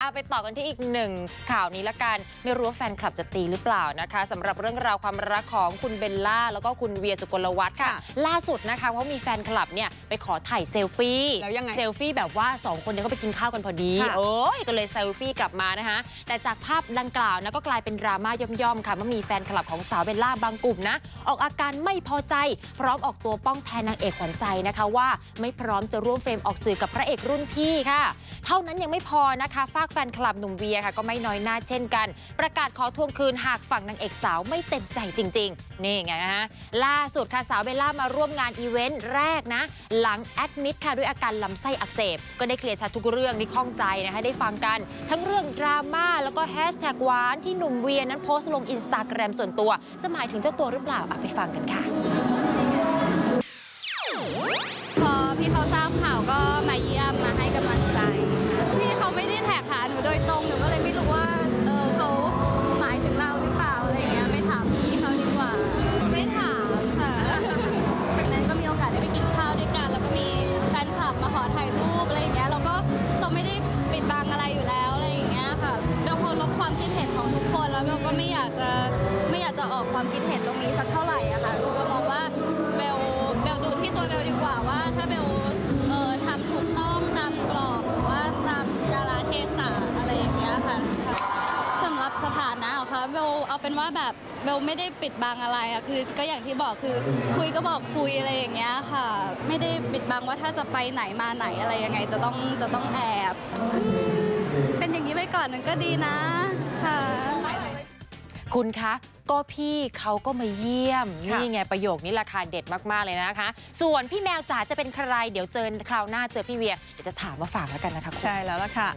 เอาไปต่อกันที่อีกหนึ่งข่าวนี้ละกัน ไม่รู้ว่าแฟนคลับจะตีหรือเปล่านะคะสำหรับเรื่องราวความรักของคุณเบลล่า แล้วก็คุณเวียสุกลวัฒน์ค่ะค่ะ ล่าสุดนะคะว่ามีแฟนคลับเนี่ยไปขอถ่ายเซลฟี่แล้วยังไงเซลฟี่แบบว่า 2 คนเนี่ยก็ไปกินข้าวกันพอดีค่ะโอ้ยก็เลยเซลฟี่กลับมานะคะ แต่จากภาพดังกล่าวนะก็กลายเป็นดราม่าย่อมๆค่ะเมื่อมีแฟนคลับของสาวเบลล่าบางกลุ่มนะออกอาการไม่พอใจ พร้อมออกตัวป้องแทนนางเอกขวัญใจนะคะว่าไม่พร้อมจะร่วมเฟรมออกสื่อกับพระเอกรุ่นพี่ค่ะ เท่านั้นยังไม่พอนะคะฝากแฟนคลับหนุ่มเวียค่ะก็ไม่น้อยหน้าเช่นกัน ประกาศขอทวงคืนหากฝั่งนางเอกสาวไม่เต็มใจจริง ๆ นี่ไงนะฮะล่าสุดค่ะสาวเบลล่ามาร่วมงานอีเวนต์แรกนะ หลังแอดมิดค่ะด้วยอาการลำไส้อักเสบ ก็ได้เคลียร์ชัดทุกเรื่องที่ข้องใจนะคะได้ฟังกัน ทั้งเรื่องดราม่าแล้วก็แฮชแท็กหวานที่หนุ่มเวียนั้นโพสต์ลงอินสตาแกรมส่วนตัว จะหมายถึงเจ้าตัวหรือเปล่าอะไปฟังกันค่ะพอพี่เขาทราบข่าวก็มาเยี่ยมมาให้กำลังใจ ไม่ได้แท็กหาหนูโดยตรงหนูก็เลยไม่รู้ว่าเออเขาหมายถึงเราหรือเปล่าอะไรเงี้ยไม่ถามพี่เขาดีกว่า ไม่ถามค่ะวันนั้นก็มีโอกาสได้ไปกินข้าวด้วยกัน แล้วก็มีแฟนคลับมาขอถ่ายรูปอะไรอย่างเงี้ยเราก็เราไม่ได้ปิดบังอะไรอยู่แล้วอะไรอย่างเงี้ยค่ะเบลเคารพความคิดเห็นของทุกคนแล้วเบลก็ไม่อยากจะไม่อยากจะออกความคิดเห็นตรงนี้สักเท่าไหร่อะค่ะคือเบลมองว่า เหรอคะเบลเอาเป็นว่าแบบเบลไม่ได้ปิดบังอะไรอะคือก็อย่างที่บอกคือคุยก็บอกคุยอะไรอย่างเงี้ยค่ะ ไม่ได้ปิดบังว่าถ้าจะไปไหนมาไหนอะไรยังไงจะต้องจะต้องแอบอืมเป็นอย่างนี้ไปก่อนมันก็ดีนะค่ะ คุณคะก็พี่เขาก็มาเยี่ยมค่ะนี่ไงประโยคนี้ราคาเด็ดมาก ๆ เลยนะคะ ส่วนพี่แมวจ๋าจะเป็นใคร เดี๋ยวเจอคราวหน้าเจอพี่เวีย เดี๋ยวจะถามมาฝากแล้วกันนะคะคุณใช่แล้วล่ะค่ะ